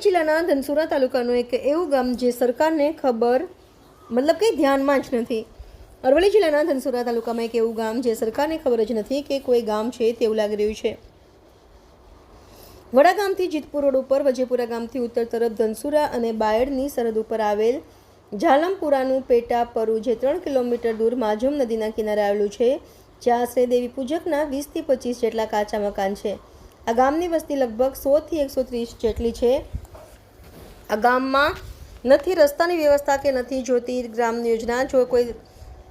અરવલ્લી જિલ્લાના ધનસુરા તાલુકાનું એક એવું ગામ જે સરકારને ખબર, મતલબ કંઈ ધ્યાનમાં જ નથી. અરવલ્લી જિલ્લાના ધનસુરા તાલુકામાં એક એવું ગામ જે સરકારને ખબર જ નથી કે કોઈ ગામ છે તેવું લાગી રહ્યું છે. વડા ગામથી જીતપુર રોડ ઉપર, વજેપુરા ગામથી ઉત્તર તરફ ધનસુરા અને બાયડની સરહદ ઉપર આવેલ ઝાલમપુરાનું પેટા પરુ જે ત્રણ કિલોમીટર દૂર માજમ નદીના કિનારે આવેલું છે, જ્યાં આશરે દેવી પૂજકના વીસથી પચીસ જેટલા કાચા મકાન છે. આ ગામની વસ્તી લગભગ સોથી એકસો ત્રીસ જેટલી છે. આ ગામમાં નથી રસ્તાની વ્યવસ્થા કે નથી જોતી ગ્રામ યોજના. જો કોઈ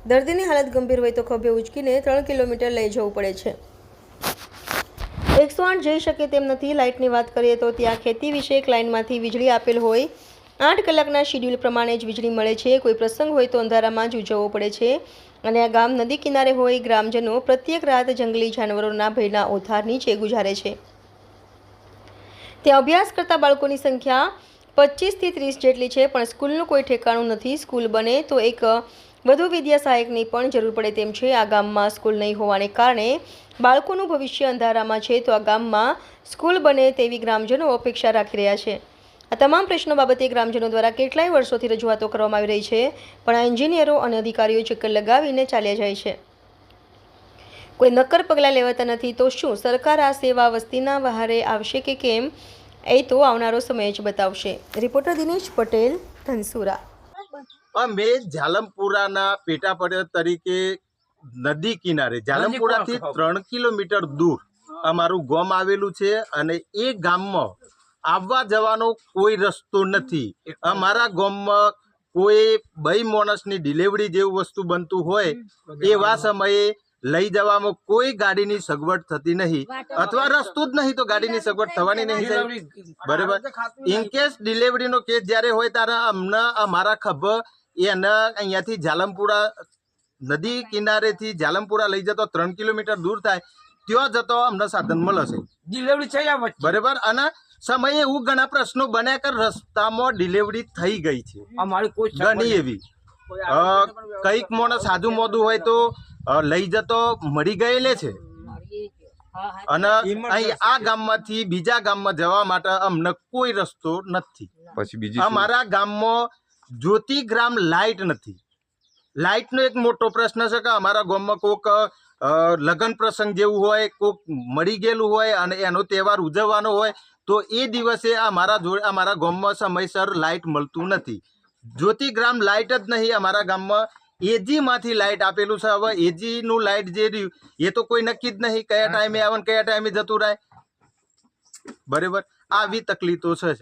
દર્દીની હાલત ગંભીર હોય તો ખભે ઉચકીને ત્રણ કિલોમીટર લઈ જવું પડે છે. એકસો આઠ જઈ શકે તેમ નથી. લાઇટની વાત કરીએ તો ત્યાં ખેતી વિષયક લાઇનમાંથી વીજળી આપેલ હોય. આઠ કલાકના શિડ્યુલ પ્રમાણે જ વીજળી મળે છે. કોઈ પ્રસંગ હોય તો અંધારામાં જ ઉજવવો પડે છે. અને આ ગામ નદી કિનારે હોય, ગ્રામજનો પ્રત્યેક રાત જંગલી જાનવરોના ભયના ઓથાર નીચે ગુજારે છે. ત્યાં અભ્યાસ કરતા બાળકોની સંખ્યા પચીસથી ત્રીસ જેટલી છે, પણ સ્કૂલનું કોઈ ઠેકાણું નથી. સ્કૂલ બને તો એક વધુ વિદ્યા સહાયકની પણ જરૂર પડે તેમ છે. આ ગામમાં સ્કૂલ નહીં હોવાને કારણે બાળકોનું ભવિષ્ય અંધારામાં છે, તો આ ગામમાં સ્કૂલ બને તેવી ગ્રામજનો અપેક્ષા રાખી રહ્યા છે. આ તમામ પ્રશ્નો બાબતે ગ્રામજનો દ્વારા કેટલાય વર્ષોથી રજૂઆતો કરવામાં આવી રહી છે, પણ આ એન્જિનિયરો અને અધિકારીઓ ચક્કર લગાવીને ચાલ્યા જાય છે. કોઈ નક્કર પગલાં લેવાતા નથી, તો શું? સરકાર આ સેવા વસ્તીના વહારે આવશે કે કેમ? એ તો આવનારો સમય જ બતાવશે. રિપોર્ટર દિનેશ પટેલ ધનસુરા. અમે ઝાલમપુરાના પેટાપડ તરીકે નદી કિનારે. ઝાલમપુરાથી ત્રણ કિલોમીટર દૂર અમારું ગામ આવેલું છે અને એ ગામમાં આવવા જવાનો કોઈ રસ્તો નથી. અમારા ગામમાં કોઈ બે માણસની ડિલિવરી જેવું વસ્તુ બનતું હોય એવા સમયે લઈ જવામાં કોઈ ગાડીની સગવડ થતી નહીં અથવા રસ્તો જ નહીં તો ગાડીની સગવડ થવાની નહીં. બરાબર. ઇન કેસ ડિલિવરીનો કેસ જ્યારે હોય ત્યારે અમને અમારા ખભ એને અહીંયાથી ઝાલમપુરા નદી કિનારેથી ઝાલમપુરા લઈ જતો ત્રણ કિલોમીટર દૂર થાય ત્યાં જતો અમને સાધન મળશે. છે ડિલિવરી થઈ આ બરાબર. અને સમયે એવું ઘણા પ્રશ્નો બન્યા કે રસ્તામાં ડિલિવરી થઈ ગઈ છે. અમારી કોઈ ઘણી એવી. કંઈક કંઈક સાધુ મોદું હોય તો લઈ જતો મરી ગયેલે છે. અને અહીં આ ગામમાંથી બીજા ગામમાં જવા માટે અમને કોઈ રસ્તો નથી. પછી બીજી અમારા ગામમાં જ્યોતિગ્રામ લાઇટ નથી. લાઇટનો એક મોટો પ્રશ્ન છે કે અમારા ગામમાં કોક લગ્ન પ્રસંગ જેવું હોય કોક મળી ગયેલું હોય અને એનો તહેવાર ઉજવવાનો હોય તો એ દિવસે અમારા જોડે અમારા ગામમાં સમયસર લાઇટ મળતું નથી. જ્યોતિગ્રામ લાઇટ જ નહીં અમારા ગામમાં એજીમાંથી લાઇટ આપેલું છે. હવે એજીનું લાઇટ જે રહ્યું એ તો કોઈ નક્કી જ નહીં. કયા ટાઈમે આવે ને કયા ટાઈમે જતું રહે. બરાબર? આવી તકલીફો છે.